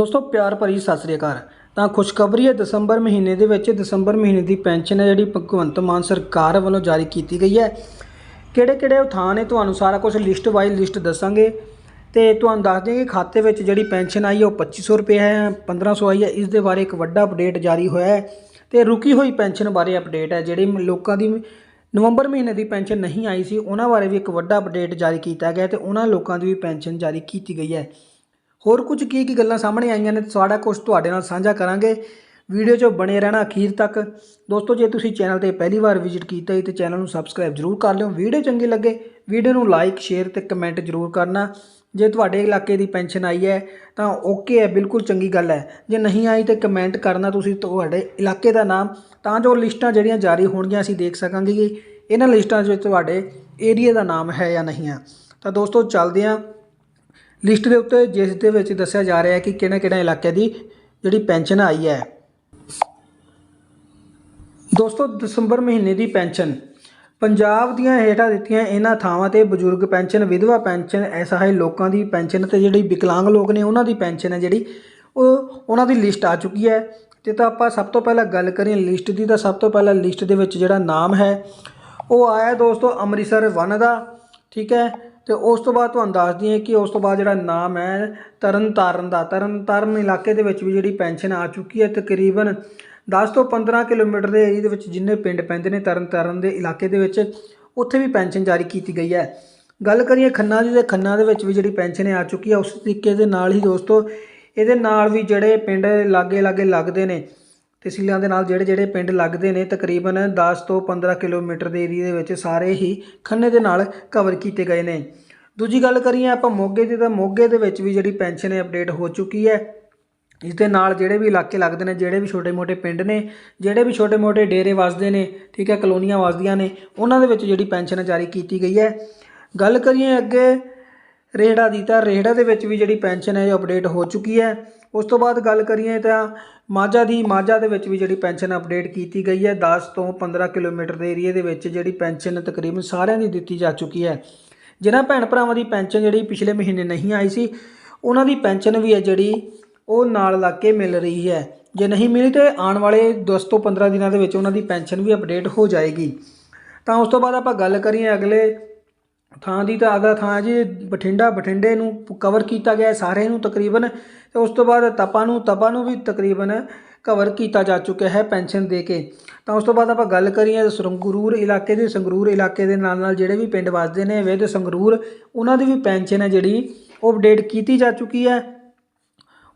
ਦੋਸਤੋ, ਪਿਆਰ ਭਰੀ ਸਤਿ ਸ੍ਰੀ ਅਕਾਲ। ਤਾਂ ਖੁਸ਼ਖਬਰੀ ਹੈ, ਦਸੰਬਰ ਮਹੀਨੇ ਦੇ ਵਿੱਚ, ਦਸੰਬਰ ਮਹੀਨੇ ਦੀ ਪੈਨਸ਼ਨ ਹੈ, ਜਿਹੜੀ ਭਗਵੰਤ ਮਾਨ ਸਰਕਾਰ ਵੱਲੋਂ ਜਾਰੀ ਕੀਤੀ ਗਈ ਹੈ। ਕਿਹੜੇ ਕਿਹੜੇ ਉਹ ਥਾਂ ਨੇ, ਤੁਹਾਨੂੰ ਸਾਰਾ ਕੁਝ ਲਿਸਟ ਵਾਈਜ਼ ਲਿਸਟ ਦੱਸਾਂਗੇ। ਤੇ ਤੁਹਾਨੂੰ ਦੱਸ ਦਿਆਂਗੇ, ਖਾਤੇ ਵਿੱਚ ਜਿਹੜੀ ਪੈਨਸ਼ਨ ਆਈ ਹੈ, ਉਹ 2500 ਰੁਪਏ ਹੈ 1500 ਆਈ ਹੈ। ਇਸ ਦੇ ਬਾਰੇ ਇੱਕ ਵੱਡਾ ਅਪਡੇਟ ਜਾਰੀ ਹੋਇਆ ਹੈ। ਤੇ ਰੁਕੀ ਹੋਈ ਪੈਨਸ਼ਨ ਬਾਰੇ ਅਪਡੇਟ ਹੈ, ਜਿਹੜੀ ਲੋਕਾਂ ਦੀ ਨਵੰਬਰ ਮਹੀਨੇ ਦੀ ਪੈਨਸ਼ਨ ਨਹੀਂ ਆਈ ਸੀ, ਉਹਨਾਂ ਬਾਰੇ ਵੀ ਇੱਕ ਵੱਡਾ ਅਪਡੇਟ ਜਾਰੀ ਕੀਤਾ ਗਿਆ ਤੇ ਉਹਨਾਂ ਲੋਕਾਂ ਦੀ ਵੀ ਪੈਨਸ਼ਨ ਜਾਰੀ ਕੀਤੀ ਗਈ ਹੈ। ਹੋਰ ਕੁਝ ਕੀ ਕੀ ਗੱਲਾਂ ਸਾਹਮਣੇ ਆਈਆਂ ਨੇ, ਸਾਰਾ ਕੁਝ ਤੁਹਾਡੇ ਨਾਲ ਸਾਂਝਾ ਕਰਾਂਗੇ। ਵੀਡੀਓ 'ਚ ਬਣੇ ਰਹਿਣਾ ਅਖੀਰ ਤੱਕ। ਦੋਸਤੋ, ਜੇ ਤੁਸੀਂ ਚੈਨਲ ਤੇ ਪਹਿਲੀ ਵਾਰ ਵਿਜ਼ਿਟ ਕੀਤਾ ਹੈ ਤੇ ਚੈਨਲ ਨੂੰ ਸਬਸਕ੍ਰਾਈਬ ਜ਼ਰੂਰ ਕਰ ਲਿਓ। ਵੀਡੀਓ ਚੰਗੀ ਲੱਗੇ, ਵੀਡੀਓ ਨੂੰ ਲਾਈਕ ਸ਼ੇਅਰ ਤੇ ਕਮੈਂਟ ਜ਼ਰੂਰ ਕਰਨਾ। ਜੇ ਤੁਹਾਡੇ ਇਲਾਕੇ ਦੀ ਪੈਨਸ਼ਨ ਆਈ ਹੈ, ਤਾਂ ਓਕੇ ਹੈ, ਬਿਲਕੁਲ ਚੰਗੀ ਗੱਲ ਹੈ। ਜੇ ਨਹੀਂ ਆਈ ਤੇ ਕਮੈਂਟ ਕਰਨਾ ਤੁਸੀਂ ਤੁਹਾਡੇ ਇਲਾਕੇ ਦਾ ਨਾਮ, ਤਾਂ ਜੋ ਲਿਸਟਾਂ ਜਿਹੜੀਆਂ ਜਾਰੀ ਹੋਣਗੀਆਂ ਅਸੀਂ ਦੇਖ ਸਕਾਂਗੇ ਕਿ ਇਹਨਾਂ ਲਿਸਟਾਂ 'ਚ ਤੁਹਾਡੇ ਏਰੀਆ ਦਾ ਨਾਮ ਹੈ ਜਾਂ ਨਹੀਂ ਹੈ। ਤਾਂ ਦੋਸਤੋ, ਚੱਲਦੇ ਹਾਂ। ਲਿਸਟ ਦੇ ਉੱਤੇ ਜਿਸ ਦੇ ਵਿੱਚ ਦੱਸਿਆ ਜਾ ਰਿਹਾ ਹੈ ਕਿ ਕਿਹੜੇ ਕਿਹੜੇ ਇਲਾਕੇ ਦੀ ਜਿਹੜੀ ਪੈਨਸ਼ਨ ਆਈ ਹੈ। ਦੋਸਤੋ, ਦਸੰਬਰ ਮਹੀਨੇ ਦੀ ਪੈਨਸ਼ਨ। ਪੰਜਾਬ ਦੀਆਂ ਹੇਠਾਂ ਦਿੱਤੀਆਂ ਇਹਨਾਂ ਥਾਵਾਂ ਤੇ ਬਜ਼ੁਰਗ ਪੈਨਸ਼ਨ, ਵਿਧਵਾ ਪੈਨਸ਼ਨ ਅਸਹਾਏ ਲੋਕਾਂ ਦੀ ਪੈਨਸ਼ਨ ਤੇ ਜਿਹੜੀ ਵਿਕਲਾਂਗ ਲੋਕ ਨੇ ਉਹਨਾਂ ਦੀ ਪੈਨਸ਼ਨ ਹੈ ਜਿਹੜੀ, ਉਹ ਉਹਨਾਂ ਦੀ ਲਿਸਟ ਆ ਚੁੱਕੀ ਹੈ। ਤੇ ਤਾਂ ਆਪਾਂ ਸਭ ਤੋਂ ਪਹਿਲਾਂ ਗੱਲ ਕਰੀਏ ਲਿਸਟ ਦੀ, ਤਾਂ ਸਭ ਤੋਂ ਪਹਿਲਾਂ ਲਿਸਟ ਦੇ ਵਿੱਚ ਜਿਹੜਾ ਨਾਮ ਹੈ, ਉਹ ਆਇਆ ਦੋਸਤੋ ਅੰਮ੍ਰਿਤਸਰ ਵਨ ਦਾ, ਠੀਕ ਹੈ। ਤੇ ਉਸ ਤੋਂ ਬਾਅਦ ਤੁਹਾਨੂੰ ਦੱਸ ਦਈਏ ਕਿ ਉਸ ਤੋਂ ਬਾਅਦ ਜਿਹੜਾ ਨਾਮ ਹੈ ਤਰਨ ਤਾਰਨ ਦਾ। ਤਰਨ ਤਾਰਨ ਇਲਾਕੇ ਦੇ ਵਿੱਚ ਵੀ ਜਿਹੜੀ ਪੈਨਸ਼ਨ ਆ ਚੁੱਕੀ ਹੈ ਤਕਰੀਬਨ 10 ਤੋਂ 15 ਕਿਲੋਮੀਟਰ ਦੇ ਏਰੀਆ ਦੇ ਵਿੱਚ ਜਿੰਨੇ ਪਿੰਡ ਪੈਂਦੇ ਨੇ ਤਰਨ ਤਾਰਨ ਦੇ ਇਲਾਕੇ ਦੇ ਵਿੱਚ, ਉੱਥੇ ਵੀ ਪੈਨਸ਼ਨ ਜਾਰੀ ਕੀਤੀ ਗਈ ਹੈ। ਗੱਲ ਕਰੀਏ ਖੰਨਾ ਦੀ, ਤੇ ਖੰਨਾ ਦੇ ਵਿੱਚ ਵੀ ਜਿਹੜੀ ਪੈਨਸ਼ਨ ਆ ਚੁੱਕੀ ਹੈ, ਉਸ ਤਰੀਕੇ ਦੇ ਨਾਲ ਹੀ ਦੋਸਤੋ, ਇਹਦੇ ਨਾਲ ਵੀ ਜਿਹੜੇ ਪਿੰਡ ਲਾਗੇ ਲਾਗੇ ਲੱਗਦੇ ਨੇ ਤਹਿਸੀਲਾਂ ਦੇ ਨਾਲ ਜਿਹੜੇ ਜਿਹੜੇ ਪਿੰਡ ਲੱਗਦੇ ਨੇ, ਤਕਰੀਬਨ 10 ਤੋਂ 15 ਕਿਲੋਮੀਟਰ ਦੇ ਏਰੀਆ ਦੇ ਵਿੱਚ ਸਾਰੇ ਹੀ ਖੰਨੇ ਦੇ ਨਾਲ ਕਵਰ ਕੀਤੇ ਗਏ ਨੇ। ਦੂਜੀ ਗੱਲ ਕਰੀਏ ਆਪਾਂ ਮੋਗੇ ਦੀ, ਤਾਂ ਮੋਗੇ ਦੇ ਵਿੱਚ ਵੀ ਜਿਹੜੀ ਪੈਨਸ਼ਨ ਹੈ ਅਪਡੇਟ ਹੋ ਚੁੱਕੀ ਹੈ, ਇਸ ਦੇ ਨਾਲ ਜਿਹੜੇ ਵੀ ਇਲਾਕੇ ਲੱਗਦੇ ਨੇ, ਜਿਹੜੇ ਵੀ ਛੋਟੇ-ਮੋਟੇ ਪਿੰਡ ਨੇ, ਜਿਹੜੇ ਵੀ ਛੋਟੇ-ਮੋਟੇ ਡੇਰੇ ਵਸਦੇ ਨੇ, ਠੀਕ ਹੈ, ਕਲੋਨੀਆਂ ਵਸਦੀਆਂ ਨੇ, ਉਹਨਾਂ ਦੇ ਵਿੱਚ ਜਿਹੜੀ ਪੈਨਸ਼ਨ ਜਾਰੀ ਕੀਤੀ ਗਈ ਹੈ। ਗੱਲ ਕਰੀਏ ਅੱਗੇ ਰੇਹੜਾ ਦੀ, ਤਾਂ ਰੇਹੜਾ ਦੇ ਵਿੱਚ ਵੀ ਜਿਹੜੀ ਪੈਨਸ਼ਨ ਹੈ ਉਹ ਅਪਡੇਟ ਹੋ ਚੁੱਕੀ ਹੈ। ਉਸ ਤੋਂ ਬਾਅਦ ਗੱਲ ਕਰੀਏ ਤਾਂ ਮਾਝਾ ਦੀ, ਮਾਝਾ ਦੇ ਵਿੱਚ ਵੀ ਜਿਹੜੀ ਪੈਨਸ਼ਨ ਅਪਡੇਟ ਕੀਤੀ ਗਈ ਹੈ 10 ਤੋਂ 15 ਕਿਲੋਮੀਟਰ ਦੇ ਏਰੀਆ ਦੇ ਵਿੱਚ ਜਿਹੜੀ ਪੈਨਸ਼ਨ ਤਕਰੀਬਨ ਸਾਰਿਆਂ ਦੀ ਦਿੱਤੀ ਜਾ ਚੁੱਕੀ ਹੈ। ਜਿਨ੍ਹਾਂ ਭੈਣ ਭਰਾਵਾਂ ਦੀ ਪੈਨਸ਼ਨ ਜਿਹੜੀ ਪਿਛਲੇ ਮਹੀਨੇ ਨਹੀਂ ਆਈ ਸੀ, ਉਹਨਾਂ ਦੀ ਪੈਨਸ਼ਨ ਵੀ ਹੈ ਜਿਹੜੀ ਉਹ ਨਾਲ ਲੱਗ ਕੇ ਮਿਲ ਰਹੀ ਹੈ। ਜੇ ਨਹੀਂ ਮਿਲੀ ਤੇ ਆਉਣ ਵਾਲੇ 10 ਤੋਂ 15 ਦਿਨਾਂ ਦੇ ਵਿੱਚ ਉਹਨਾਂ ਦੀ ਪੈਨਸ਼ਨ ਵੀ ਅਪਡੇਟ ਹੋ ਜਾਏਗੀ। ਤਾਂ ਉਸ ਤੋਂ ਬਾਅਦ ਆਪਾਂ ਗੱਲ ਕਰੀਏ ਅਗਲੇ ਥਾਂ ਦੀ ਤਾਂ ਅਗਲਾ ਥਾਂ ਹੈ ਜੀ, ਬਠਿੰਡਾ, ਬਠਿੰਡੇ ਨੂੰ ਕਵਰ ਕੀਤਾ ਗਿਆ ਸਾਰੇ ਨੂੰ ਤਕਰੀਬਨ, ਤੇ ਉਸ ਤੋਂ ਬਾਅਦ ਤਪਾ ਨੂੰ ਤਪਾ ਨੂੰ ਵੀ ਤਕਰੀਬਨ ਕਵਰ ਕੀਤਾ ਜਾ ਚੁੱਕਿਆ ਹੈ ਪੈਨਸ਼ਨ ਦੇ ਕੇ। ਤਾਂ ਉਸ ਤੋਂ ਬਾਅਦ ਆਪਾਂ ਗੱਲ ਕਰੀਏ ਸੰਗਰੂਰ ਇਲਾਕੇ ਦੇ, ਸੰਗਰੂਰ ਇਲਾਕੇ ਦੇ ਨਾਲ ਨਾਲ ਜਿਹੜੇ ਵੀ ਪਿੰਡ ਵੱਸਦੇ ਨੇ ਵੇ ਤੇ ਸੰਗਰੂਰ, ਉਹਨਾਂ ਦੀ ਵੀ ਪੈਨਸ਼ਨ ਹੈ ਜਿਹੜੀ, ਉਹ ਅਪਡੇਟ ਕੀਤੀ ਜਾ ਚੁੱਕੀ ਹੈ।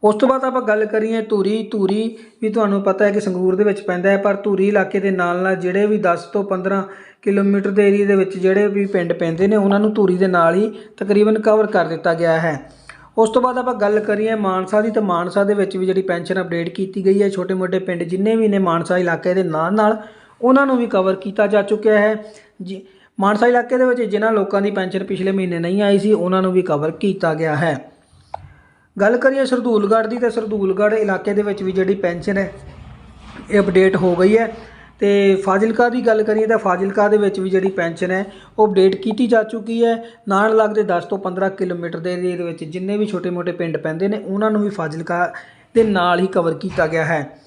ਉਸ ਤੋਂ ਬਾਅਦ ਆਪਾਂ ਗੱਲ ਕਰੀਏ ਧੂਰੀ ਧੂਰੀ ਵੀ ਤੁਹਾਨੂੰ ਪਤਾ ਹੈ ਕਿ ਸੰਗਰੂਰ ਦੇ ਵਿੱਚ ਪੈਂਦਾ ਹੈ, ਪਰ ਧੂਰੀ ਇਲਾਕੇ ਦੇ ਨਾਲ ਨਾਲ ਜਿਹੜੇ ਵੀ 10 ਤੋਂ 15 ਕਿਲੋਮੀਟਰ ਦੇ ਏਰੀਆ ਦੇ ਵਿੱਚ ਜਿਹੜੇ ਵੀ ਪਿੰਡ ਪੈਂਦੇ ਨੇ, ਉਹਨਾਂ ਨੂੰ ਧੂਰੀ ਦੇ ਨਾਲ ਹੀ ਤਕਰੀਬਨ ਕਵਰ ਕਰ ਦਿੱਤਾ ਗਿਆ ਹੈ। ਉਸ ਤੋਂ ਬਾਅਦ ਆਪਾਂ ਗੱਲ ਕਰੀਏ ਮਾਨਸਾ ਦੀ, ਤਾਂ ਮਾਨਸਾ ਦੇ ਵਿੱਚ ਵੀ ਜਿਹੜੀ ਪੈਨਸ਼ਨ ਅਪਡੇਟ ਕੀਤੀ ਗਈ ਹੈ, ਛੋਟੇ-ਮੋਟੇ ਪਿੰਡ ਜਿੰਨੇ ਵੀ ਨੇ ਮਾਨਸਾ ਇਲਾਕੇ ਦੇ ਨਾਲ ਨਾਲ, ਉਹਨਾਂ ਨੂੰ ਵੀ ਕਵਰ ਕੀਤਾ ਜਾ ਚੁੱਕਿਆ ਹੈ। ਜੀ, ਮਾਨਸਾ ਇਲਾਕੇ ਦੇ ਵਿੱਚ ਜਿਨ੍ਹਾਂ ਲੋਕਾਂ ਦੀ ਪੈਨਸ਼ਨ ਪਿਛਲੇ ਮਹੀਨੇ ਨਹੀਂ ਆਈ ਸੀ, ਉਹਨਾਂ ਨੂੰ ਵੀ ਕਵਰ ਕੀਤਾ ਗਿਆ ਹੈ। ਗੱਲ ਕਰੀਏ ਸਰਦੂਲਗੜ੍ਹ ਦੀ, ਤਾਂ ਸਰਦੂਲਗੜ੍ਹ ਇਲਾਕੇ ਦੇ ਵਿੱਚ ਵੀ ਜਿਹੜੀ ਪੈਨਸ਼ਨ ਹੈ, ਇਹ ਅਪਡੇਟ ਹੋ ਗਈ ਹੈ। ਤੇ ਫਾਜ਼ਿਲਕਾ ਦੀ ਗੱਲ ਕਰੀਏ ਤਾਂ ਫਾਜ਼ਿਲਕਾ ਦੇ ਵਿੱਚ ਵੀ ਜਿਹੜੀ ਪੈਨਸ਼ਨ ਹੈ, ਉਹ ਅਪਡੇਟ ਕੀਤੀ ਜਾ ਚੁੱਕੀ ਹੈ। ਨਾਲ ਲੱਗਦੇ 10 ਤੋਂ 15 ਕਿਲੋਮੀਟਰ ਦੇ ਏਰੀਏ ਦੇ ਵਿੱਚ ਜਿੰਨੇ ਵੀ ਛੋਟੇ-ਮੋਟੇ ਪਿੰਡ ਪੈਂਦੇ ਨੇ, ਉਹਨਾਂ ਨੂੰ ਵੀ ਫਾਜ਼ਿਲਕਾ ਦੇ ਨਾਲ ਹੀ ਕਵਰ ਕੀਤਾ ਗਿਆ ਹੈ।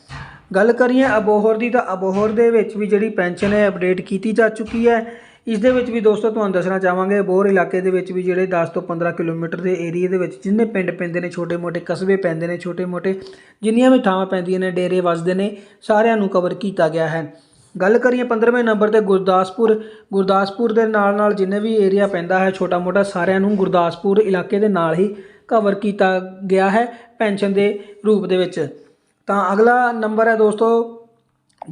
ਗੱਲ ਕਰੀਏ ਅਬੋਹਰ ਦੀ ਤਾਂ ਅਬੋਹਰ ਦੇ ਵਿੱਚ ਵੀ ਜਿਹੜੀ ਪੈਨਸ਼ਨ ਹੈ ਅਪਡੇਟ ਕੀਤੀ ਜਾ ਚੁੱਕੀ ਹੈ। ਇਸ ਦੇ ਵਿੱਚ ਵੀ ਦੋਸਤੋ ਤੁਹਾਨੂੰ ਦੱਸਣਾ ਚਾਹਾਂਗੇ ਅਬੋਹਰ ਇਲਾਕੇ ਦੇ ਵਿੱਚ ਵੀ ਜਿਹੜੇ 10 ਤੋਂ 15 ਕਿਲੋਮੀਟਰ ਦੇ ਏਰੀਆ ਦੇ ਵਿੱਚ ਜਿੰਨੇ ਪਿੰਡ ਪੈਂਦੇ ਨੇ, ਛੋਟੇ-ਮੋਟੇ ਕਸਬੇ ਪੈਂਦੇ ਨੇ, ਛੋਟੇ-ਮੋਟੇ, ਜਿੰਨੀਆਂ ਵੀ ਥਾਵਾਂ ਪੈਂਦੀਆਂ ਨੇ, ਡੇਰੇ ਵੱਸਦੇ ਨੇ, ਸਾਰਿਆਂ ਨੂੰ ਕਵਰ ਕੀਤਾ ਗਿਆ ਹੈ। ਗੱਲ ਕਰੀਏ 15ਵੇਂ ਨੰਬਰ ਤੇ ਗੁਰਦਾਸਪੁਰ ਗੁਰਦਾਸਪੁਰ ਦੇ ਨਾਲ ਨਾਲ ਜਿੰਨੇ ਵੀ ਏਰੀਆ ਪੈਂਦਾ ਹੈ, ਛੋਟਾ-ਮੋਟਾ ਸਾਰਿਆਂ ਨੂੰ ਗੁਰਦਾਸਪੁਰ ਇਲਾਕੇ ਦੇ ਨਾਲ ਹੀ ਕਵਰ ਕੀਤਾ ਗਿਆ ਹੈ ਪੈਨਸ਼ਨ ਦੇ ਰੂਪ ਦੇ ਵਿੱਚ। ਤਾਂ ਅਗਲਾ ਨੰਬਰ ਹੈ ਦੋਸਤੋ,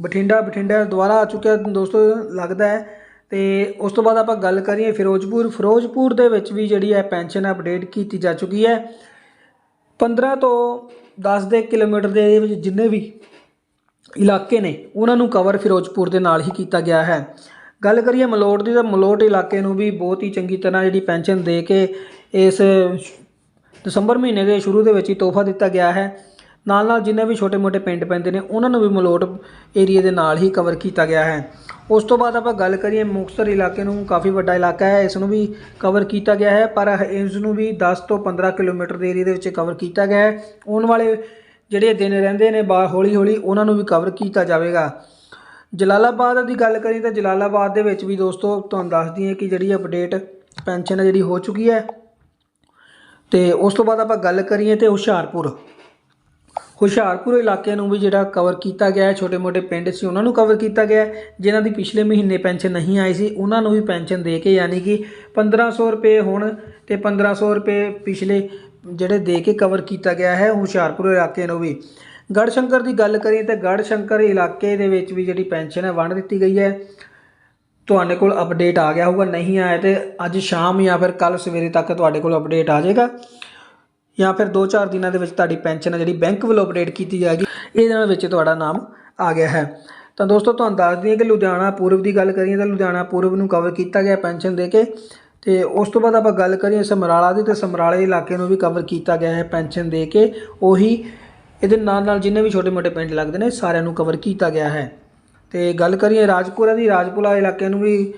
ਬਠਿੰਡਾ ਬਠਿੰਡਾ ਦੁਬਾਰਾ ਆ ਚੁੱਕਿਆ ਦੋਸਤੋ, ਲੱਗਦਾ ਹੈ ਤੇ ਉਸ ਤੋਂ ਬਾਅਦ ਆਪਾਂ ਗੱਲ ਕਰੀਏ ਫਿਰੋਜ਼ਪੁਰ ਫਿਰੋਜ਼ਪੁਰ ਦੇ ਵਿੱਚ ਵੀ ਜਿਹੜੀ ਹੈ ਪੈਨਸ਼ਨ ਅਪਡੇਟ ਕੀਤੀ ਜਾ ਚੁੱਕੀ ਹੈ। 15 ਤੋਂ 10 ਦੇ ਕਿਲੋਮੀਟਰ ਦੇ ਵਿੱਚ ਜਿੰਨੇ ਵੀ ਇਲਾਕੇ ਨੇ, ਉਹਨਾਂ ਨੂੰ ਕਵਰ ਫਿਰੋਜ਼ਪੁਰ ਦੇ ਨਾਲ ਹੀ ਕੀਤਾ ਗਿਆ ਹੈ। ਗੱਲ ਕਰੀਏ ਮਲੋਟ ਦੀ ਤਾਂ ਮਲੋਟ ਇਲਾਕੇ ਨੂੰ ਵੀ ਬਹੁਤ ਹੀ ਚੰਗੀ ਤਰ੍ਹਾਂ ਜਿਹੜੀ ਪੈਨਸ਼ਨ ਦੇ ਕੇ ਇਸ ਦਸੰਬਰ ਮਹੀਨੇ ਦੇ ਸ਼ੁਰੂ ਦੇ ਵਿੱਚ ਹੀ ਤੋਹਫਾ ਦਿੱਤਾ ਗਿਆ ਹੈ। ਨਾਲ ਨਾਲ ਜਿੰਨੇ ਵੀ ਛੋਟੇ-ਮੋਟੇ ਪਿੰਡ ਪੈਂਦੇ ਨੇ, ਉਹਨਾਂ ਨੂੰ ਵੀ ਮਲੋਟ ਏਰੀਆ ਦੇ ਨਾਲ ਹੀ ਕਵਰ ਕੀਤਾ ਗਿਆ ਹੈ। ਉਸ ਤੋਂ ਬਾਅਦ ਆਪਾਂ ਗੱਲ ਕਰੀਏ ਮੁਕਤਸਰ ਇਲਾਕੇ ਨੂੰ, ਕਾਫੀ ਵੱਡਾ ਇਲਾਕਾ ਹੈ, ਇਸ ਨੂੰ ਵੀ ਕਵਰ ਕੀਤਾ ਗਿਆ ਹੈ, ਪਰ ਇਸ ਨੂੰ ਵੀ 10 ਤੋਂ 15 ਕਿਲੋਮੀਟਰ ਦੇ ਏਰੀਆ ਦੇ ਵਿੱਚ ਕਵਰ ਕੀਤਾ ਗਿਆ ਹੈ। ਆਉਣ ਵਾਲੇ ਜਿਹੜੇ ਦਿਨ ਰਹਿੰਦੇ ਨੇ, ਬਾ ਹੌਲੀ ਹੌਲੀ ਉਹਨਾਂ ਨੂੰ ਵੀ ਕਵਰ ਕੀਤਾ ਜਾਵੇਗਾ। ਜਲਾਲਾਬਾਦ ਦੀ ਗੱਲ ਕਰੀਏ ਤਾਂ ਜਲਾਲਾਬਾਦ ਦੇ ਵਿੱਚ ਵੀ ਦੋਸਤੋ, ਤੁਹਾਨੂੰ ਦੱਸ ਦਈਏ ਕਿ ਜਿਹੜੀ ਅਪਡੇਟ ਪੈਨਸ਼ਨ ਹੈ ਜਿਹੜੀ ਹੋ ਚੁੱਕੀ ਹੈ। ਤੇ ਉਸ ਤੋਂ ਬਾਅਦ ਆਪਾਂ ਗੱਲ ਕਰੀਏ ਤੇ ਹੁਸ਼ਿਆਰਪੁਰ। ਹੁਸ਼ਿਆਰਪੁਰ ਇਲਾਕੇ ਨੂੰ ਵੀ ਜਿਹੜਾ ਕਵਰ ਕੀਤਾ ਗਿਆ ਹੈ ਛੋਟੇ-ਮੋਟੇ ਪਿੰਡ ਸੀ, ਉਹਨਾਂ ਨੂੰ ਕਵਰ ਕੀਤਾ ਗਿਆ ਹੈ, ਜਿਨ੍ਹਾਂ ਦੀ ਪਿਛਲੇ ਮਹੀਨੇ ਪੈਨਸ਼ਨ ਨਹੀਂ ਆਈ ਸੀ, ਉਹਨਾਂ ਨੂੰ ਵੀ ਪੈਨਸ਼ਨ ਦੇ ਕੇ ਯਾਨੀ ਕਿ 1500 ਰੁਪਏ ਹੁਣ ਤੇ 1500 ਰੁਪਏ ਪਿਛਲੇ ਜਿਹੜੇ ਦੇ ਕੇ ਕਵਰ ਕੀਤਾ ਗਿਆ ਹੈ ਹੁਸ਼ਿਆਰਪੁਰ ਇਲਾਕੇ ਨੂੰ ਵੀ। ਗੜਸ਼ੰਕਰ ਦੀ ਗੱਲ ਕਰੀਏ ਤਾਂ ਗੜਸ਼ੰਕਰ ਇਲਾਕੇ ਦੇ ਵਿੱਚ ਵੀ ਜਿਹੜੀ ਪੈਨਸ਼ਨ ਹੈ, ਵੰਡ ਦਿੱਤੀ ਗਈ ਹੈ। ਤੁਹਾਡੇ ਕੋਲ ਅਪਡੇਟ ਆ ਗਿਆ ਹੋਊਗਾ, ਨਹੀਂ ਆਇਆ ਤੇ ਅੱਜ ਸ਼ਾਮ ਜਾਂ ਫਿਰ ਕੱਲ ਸਵੇਰੇ ਤੱਕ ਤੁਹਾਡੇ ਕੋਲ ਅਪਡੇਟ ਆ ਜਾਏਗਾ। ਜਾਂ ਫਿਰ 2-4 ਦਿਨਾਂ ਦੇ ਵਿੱਚ ਤੁਹਾਡੀ ਪੈਨਸ਼ਨ ਹੈ ਜਿਹੜੀ ਬੈਂਕ ਵੱਲੋਂ ਅਪਡੇਟ ਕੀਤੀ ਜਾਏਗੀ, ਇਹਦੇ ਨਾਲ ਵਿੱਚ ਤੁਹਾਡਾ ਨਾਮ ਆ ਗਿਆ ਹੈ। ਤਾਂ ਦੋਸਤੋ, ਤੁਹਾਨੂੰ ਦੱਸ ਦਈਏ ਕਿ ਲੁਧਿਆਣਾ ਪੂਰਬ ਦੀ ਗੱਲ ਕਰੀਏ ਤਾਂ ਲੁਧਿਆਣਾ ਪੂਰਬ ਨੂੰ ਕਵਰ ਕੀਤਾ ਗਿਆ ਪੈਨਸ਼ਨ ਦੇ ਕੇ ਤੇ ਉਸ ਤੋਂ ਬਾਅਦ ਆਪਾਂ ਗੱਲ ਕਰੀਏ ਸਮਰਾਲਾ ਦੀ ਤੇ ਸਮਰਾਲੇ ਇਲਾਕੇ ਨੂੰ ਵੀ ਕਵਰ ਕੀਤਾ ਗਿਆ ਹੈ ਪੈਨਸ਼ਨ ਦੇ ਕੇ। ਉਹੀ ਇਹਦੇ ਨਾਲ ਨਾਲ ਜਿੰਨੇ ਵੀ ਛੋਟੇ-ਮੋਟੇ ਪਿੰਡ ਲੱਗਦੇ ਨੇ, ਸਾਰਿਆਂ ਨੂੰ ਕਵਰ ਕੀਤਾ ਗਿਆ ਹੈ। ਤੇ ਗੱਲ ਕਰੀਏ ਰਾਜਪੁਰਾ ਦੀ ਰਾਜਪੁਰਾ ਇਲਾਕੇ ਨੂੰ ਵੀ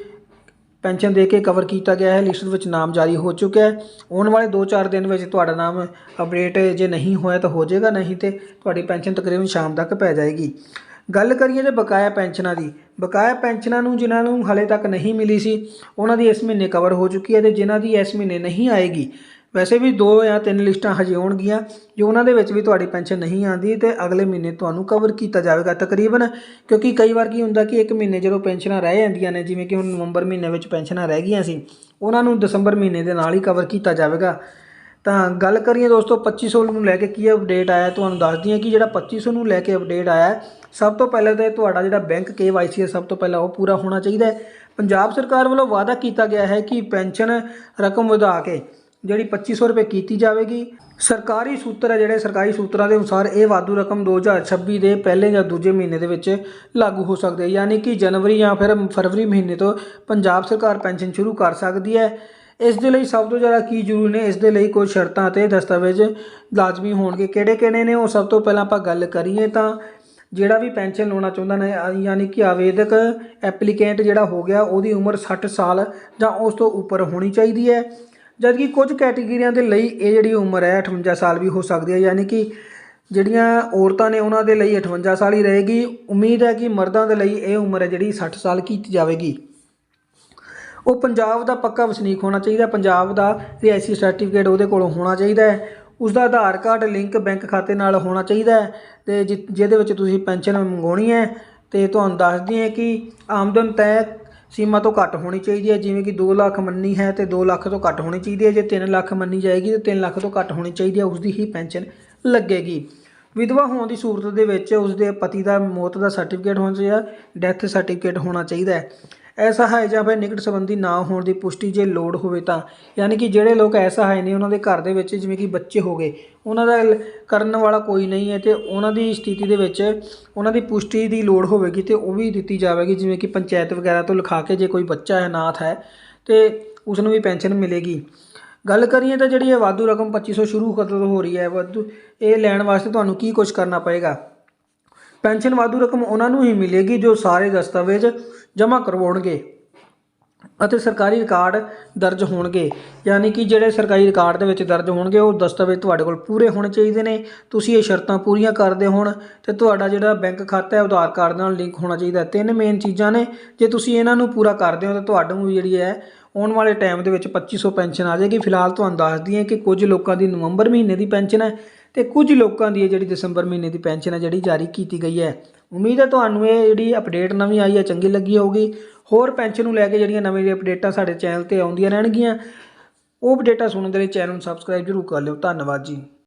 ਪੈਨਸ਼ਨ ਦੇ ਕੇ ਕਵਰ ਕੀਤਾ ਗਿਆ ਹੈ। ਲਿਸਟ ਵਿੱਚ ਨਾਮ ਜਾਰੀ ਹੋ ਚੁੱਕਿਆ ਹੈ। ਆਉਣ ਵਾਲੇ 2-4 ਦਿਨ ਵਿੱਚ ਤੁਹਾਡਾ ਨਾਮ ਅਪਡੇਟ ਜੇ ਨਹੀਂ ਹੋਇਆ ਤਾਂ ਹੋ ਜਾਏਗਾ, ਨਹੀਂ ਤੇ ਤੁਹਾਡੀ ਪੈਨਸ਼ਨ ਤਕਰੀਬਨ ਸ਼ਾਮ ਤੱਕ ਪੈ ਜਾਏਗੀ। ਗੱਲ ਕਰੀਏ ਜੇ ਬਕਾਇਆ ਪੈਨਸ਼ਨਾਂ ਦੀ, ਬਕਾਇਆ ਪੈਨਸ਼ਨਾਂ ਨੂੰ ਜਿਨ੍ਹਾਂ ਨੂੰ ਹਲੇ ਤੱਕ ਨਹੀਂ ਮਿਲੀ ਸੀ, ਉਹਨਾਂ ਦੀ ਇਸ ਮਹੀਨੇ ਕਵਰ ਹੋ ਚੁੱਕੀ ਹੈ ਤੇ ਜਿਨ੍ਹਾਂ ਦੀ ਇਸ ਮਹੀਨੇ ਨਹੀਂ ਆਏਗੀ ਵੈਸੇ ਵੀ ਦੋ ਜਾਂ ਤਿੰਨ ਲਿਸਟਾਂ ਹਜੇ ਆਉਣਗੀਆਂ, ਜੋ ਉਹਨਾਂ ਦੇ ਵਿੱਚ ਵੀ ਤੁਹਾਡੀ ਪੈਨਸ਼ਨ ਨਹੀਂ ਆਉਂਦੀ ਤੇ ਅਗਲੇ ਮਹੀਨੇ ਤੁਹਾਨੂੰ ਕਵਰ ਕੀਤਾ ਜਾਵੇਗਾ ਤਕਰੀਬਨ, ਕਿਉਂਕਿ ਕਈ ਵਾਰ ਕੀ ਹੁੰਦਾ ਕਿ ਇੱਕ ਮਹੀਨੇ ਜਦੋਂ ਪੈਨਸ਼ਨਾਂ ਰਹਿ ਜਾਂਦੀਆਂ ਨੇ, ਜਿਵੇਂ ਕਿ ਹੁਣ ਨਵੰਬਰ ਮਹੀਨੇ ਵਿੱਚ ਪੈਨਸ਼ਨਾਂ ਰਹਿ ਗਈਆਂ ਸੀ, ਉਹਨਾਂ ਨੂੰ ਦਸੰਬਰ ਮਹੀਨੇ ਦੇ ਨਾਲ ਹੀ ਕਵਰ ਕੀਤਾ ਜਾਵੇਗਾ। ਤਾਂ ਗੱਲ ਕਰੀਏ ਦੋਸਤੋ 2500 ਨੂੰ ਲੈ ਕੇ ਕੀ ਅਪਡੇਟ ਆਇਆ, ਤੁਹਾਨੂੰ ਦੱਸ ਦਈਏ ਕਿ ਜਿਹੜਾ 2500 ਨੂੰ ਲੈ ਕੇ ਅਪਡੇਟ ਆਇਆ, ਸਭ ਤੋਂ ਪਹਿਲਾਂ ਤਾਂ ਤੁਹਾਡਾ ਜਿਹੜਾ ਬੈਂਕ KYC ਹੈ, ਸਭ ਤੋਂ ਪਹਿਲਾਂ ਉਹ ਪੂਰਾ ਹੋਣਾ ਚਾਹੀਦਾ ਹੈ। ਪੰਜਾਬ ਸਰਕਾਰ ਵੱਲੋਂ ਵਾਅਦਾ ਕੀਤਾ ਗਿਆ ਹੈ ਕਿ ਪੈਨਸ਼ਨ ਰਕਮ ਵਧਾ ਕੇ ਜਿਹੜੀ 2500 ਰੁਪਏ ਕੀਤੀ ਜਾਵੇਗੀ। ਸਰਕਾਰੀ ਸੂਤਰ ਹੈ ਜਿਹੜੇ ਸਰਕਾਰੀ ਸੂਤਰਾਂ ਦੇ ਅਨੁਸਾਰ ਇਹ ਵਾਧੂ ਰਕਮ 2026 ਦੇ ਪਹਿਲੇ ਜਾਂ ਦੂਜੇ ਮਹੀਨੇ ਦੇ ਵਿੱਚ ਲਾਗੂ ਹੋ ਸਕਦੀ ਹੈ। ਯਾਨੀ ਕਿ ਜਨਵਰੀ ਜਾਂ ਫਿਰ ਫਰਵਰੀ ਮਹੀਨੇ ਤੋਂ ਪੰਜਾਬ ਸਰਕਾਰ ਪੈਨਸ਼ਨ ਸ਼ੁਰੂ ਕਰ ਸਕਦੀ ਹੈ। ਇਸ ਦੇ ਲਈ ਸਭ ਤੋਂ ਜ਼ਿਆਦਾ ਕੀ ਜ਼ਰੂਰੀ ਨੇ? ਇਸ ਦੇ ਲਈ ਕੋਈ ਸ਼ਰਤਾਂ ਅਤੇ ਦਸਤਾਵੇਜ਼ ਲਾਜ਼ਮੀ ਹੋਣਗੇ। ਕਿਹੜੇ ਕਿਹੜੇ ਨੇ? ਉਹ ਸਭ ਤੋਂ ਪਹਿਲਾਂ ਆਪਾਂ ਗੱਲ ਕਰੀਏ ਤਾਂ ਜਿਹੜਾ ਵੀ ਪੈਨਸ਼ਨ ਲਾਉਣਾ ਚਾਹੁੰਦਾ ਨੇ ਯਾਨੀ ਕਿ ਆਵੇਦਕ ਐਪਲੀਕੈਂਟ ਜਿਹੜਾ ਹੋ ਗਿਆ, ਉਹਦੀ ਉਮਰ 60 ਸਾਲ ਜਾਂ ਉਸ ਤੋਂ ਉੱਪਰ ਹੋਣੀ ਚਾਹੀਦੀ ਹੈ। ਜਦਕਿ ਕੁਝ ਕੈਟਾਗਰੀਆਂ ਦੇ ਲਈ ਇਹ ਜਿਹੜੀ ਉਮਰ ਹੈ 58 ਸਾਲ ਵੀ ਹੋ ਸਕਦੀ ਹੈ, ਯਾਨੀ ਕਿ ਜਿਹੜੀਆਂ ਔਰਤਾਂ ਨੇ ਉਹਨਾਂ ਦੇ ਲਈ 58 ਸਾਲ ਹੀ ਰਹੇਗੀ। ਉਮੀਦ ਹੈ ਕਿ ਮਰਦਾਂ ਦੇ ਲਈ ਇਹ ਉਮਰ ਹੈ ਜਿਹੜੀ 60 ਸਾਲ ਕੀਤੀ ਜਾਵੇਗੀ। ਉਹ ਪੰਜਾਬ ਦਾ ਪੱਕਾ ਵਸਨੀਕ ਹੋਣਾ ਚਾਹੀਦਾ ਪੰਜਾਬ ਦਾ ਰਿਹਾਇਸ਼ੀ ਸਰਟੀਫਿਕੇਟ ਉਹਦੇ ਕੋਲ ਹੋਣਾ ਚਾਹੀਦਾ ਹੈ। ਉਸ ਦਾ ਆਧਾਰ ਕਾਰਡ ਲਿੰਕ ਬੈਂਕ ਖਾਤੇ ਨਾਲ ਹੋਣਾ ਚਾਹੀਦਾ ਹੈ ਤੇ ਜਿ- ਜਿਹਦੇ ਵਿੱਚ ਤੁਸੀਂ ਪੈਨਸ਼ਨ ਮੰਗਾਉਣੀ ਹੈ ਤੇ ਤੁਹਾਨੂੰ ਦੱਸਦੀ ਹੈ ਕਿ ਆਮਦਨ ਤੈਅ ਸੀਮਾ ਤੋਂ ਘੱਟ ਹੋਣੀ ਚਾਹੀਦੀ ਹੈ, ਜਿਵੇਂ ਕਿ 2 ਲੱਖ ਮੰਨੀ ਹੈ ਤੇ 2 ਲੱਖ ਤੋਂ ਘੱਟ ਹੋਣੀ ਚਾਹੀਦੀ ਹੈ। ਜੇ 3 ਲੱਖ ਮੰਨੀ ਜਾਏਗੀ ਤੇ 3 ਲੱਖ ਤੋਂ ਘੱਟ ਹੋਣੀ ਚਾਹੀਦੀ ਹੈ ਉਸ ਦੀ ਹੀ ਪੈਨਸ਼ਨ ਲੱਗੇਗੀ। ਵਿਧਵਾ ਹੋਣ ਦੀ ਸੂਰਤ ਦੇ ਵਿੱਚ ਉਸ ਦੇ ਪਤੀ ਦਾ ਮੌਤ ਦਾ ਸਰਟੀਫਿਕੇਟ ਹੋਣਾ ਚਾਹੀਦਾ ਡੈਥ ਸਰਟੀਫਿਕੇਟ ਹੋਣਾ ਚਾਹੀਦਾ ਹੈ। ਐਸਾ ਹੈ ਜਾਂ ਫਿਰ ਨਿਕਟ ਸੰਬੰਧੀ ਨਾ ਹੋਣ ਦੀ ਪੁਸ਼ਟੀ ਜੇ ਲੋੜ ਹੋਵੇ ਤਾਂ। ਯਾਨੀ ਕਿ ਜਿਹੜੇ ਲੋਕ ਐਸਾ ਹੈ ਨੇ, ਉਹਨਾਂ ਦੇ ਘਰ ਦੇ ਵਿੱਚ ਜਿਵੇਂ ਕਿ ਬੱਚੇ ਹੋ ਗਏ, ਉਹਨਾਂ ਦਾ ਕਰਨ ਵਾਲਾ ਕੋਈ ਨਹੀਂ ਹੈ ਤੇ ਉਹਨਾਂ ਦੀ ਸਥਿਤੀ ਦੇ ਵਿੱਚ ਉਹਨਾਂ ਦੀ ਪੁਸ਼ਟੀ ਦੀ ਲੋੜ ਹੋਵੇਗੀ ਤੇ ਉਹ ਵੀ ਦਿੱਤੀ ਜਾਵੇਗੀ, ਜਿਵੇਂ ਕਿ ਪੰਚਾਇਤ ਵਗੈਰਾ ਤੋਂ ਲਿਖਾ ਕੇ ਜੇ ਕੋਈ ਬੱਚਾ ਹੈ ਨਾਥ ਹੈ, ਤੇ ਉਸ ਨੂੰ ਵੀ ਪੈਨਸ਼ਨ ਮਿਲੇਗੀ। ਗੱਲ ਕਰੀਏ ਤਾਂ ਜਿਹੜੀ ਇਹ ਵਾਧੂ ਰਕਮ 2500 ਸ਼ੁਰੂ ਕਦੋਂ ਹੋ ਰਹੀ ਹੈ, ਵਾਧੂ, ਇਹ ਲੈਣ ਵਾਸਤੇ ਤੁਹਾਨੂੰ ਕੀ ਕੁਝ ਕਰਨਾ ਪਏਗਾ? ਪੈਨਸ਼ਨ ਵਾਧੂ ਰਕਮ ਉਹਨਾਂ ਨੂੰ ਹੀ ਮਿਲੇਗੀ ਜੋ ਸਾਰੇ ਦਸਤਾਵੇਜ਼ ਜਮ੍ਹਾਂ ਕਰਵਾਉਣਗੇ ਅਤੇ ਸਰਕਾਰੀ ਰਿਕਾਰਡ ਦਰਜ ਹੋਣਗੇ। ਯਾਨੀ ਕਿ ਜਿਹੜੇ ਸਰਕਾਰੀ ਰਿਕਾਰਡ ਦੇ ਵਿੱਚ ਦਰਜ ਹੋਣਗੇ, ਉਹ ਦਸਤਾਵੇਜ਼ ਤੁਹਾਡੇ ਕੋਲ ਪੂਰੇ ਹੋਣੇ ਚਾਹੀਦੇ ਨੇ। ਤੁਸੀਂ ਇਹ ਸ਼ਰਤਾਂ ਪੂਰੀਆਂ ਕਰਦੇ ਹੋਣ ਤੇ ਤੁਹਾਡਾ ਜਿਹੜਾ ਬੈਂਕ ਖਾਤਾ ਹੈ, ਆਧਾਰ ਕਾਰਡ ਨਾਲ ਲਿੰਕ ਹੋਣਾ ਚਾਹੀਦਾ। ਤਿੰਨ ਮੇਨ ਚੀਜ਼ਾਂ ਨੇ। ਜੇ ਤੁਸੀਂ ਇਹਨਾਂ ਨੂੰ ਪੂਰਾ ਕਰਦੇ ਹੋ ਤਾਂ ਤੁਹਾਨੂੰ ਵੀ ਜਿਹੜੀ ਹੈ, ਆਉਣ ਵਾਲੇ ਟਾਈਮ ਦੇ ਵਿੱਚ 2500 ਪੈਨਸ਼ਨ ਆ ਜਾਏਗੀ। ਫਿਲਹਾਲ ਤੁਹਾਨੂੰ ਦੱਸ ਦਈਏ ਕਿ ਕੁਝ ਲੋਕਾਂ ਦੀ ਨਵੰਬਰ ਮਹੀਨੇ ਦੀ ਪੈਨਸ਼ਨ ਹੈ। ਤੇ ਕੁਝ ਲੋਕਾਂ ਦੀ ਇਹ ਜਿਹੜੀ ਦਸੰਬਰ ਮਹੀਨੇ ਦੀ ਪੈਨਸ਼ਨ ਹੈ ਜਿਹੜੀ ਜਾਰੀ ਕੀਤੀ ਗਈ ਹੈ। ਉਮੀਦ ਹੈ ਤੁਹਾਨੂੰ ਇਹ ਜਿਹੜੀ ਅਪਡੇਟ ਨਵੀਂ ਆਈ ਹੈ ਚੰਗੀ ਲੱਗੀ ਹੋਊਗੀ। ਹੋਰ ਪੈਨਸ਼ਨ ਨੂੰ ਲੈ ਕੇ ਜਿਹੜੀਆਂ ਨਵੀਆਂ ਅਪਡੇਟਾਂ ਸਾਡੇ ਚੈਨਲ ਤੇ ਆਉਂਦੀਆਂ ਰਹਿਣਗੀਆਂ, ਉਹ ਅਪਡੇਟਾਂ ਸੁਣਨ ਦੇ ਲਈ ਚੈਨਲ ਨੂੰ ਸਬਸਕ੍ਰਾਈਬ ਜ਼ਰੂਰ ਕਰ ਲਿਓ। ਧੰਨਵਾਦ ਜੀ।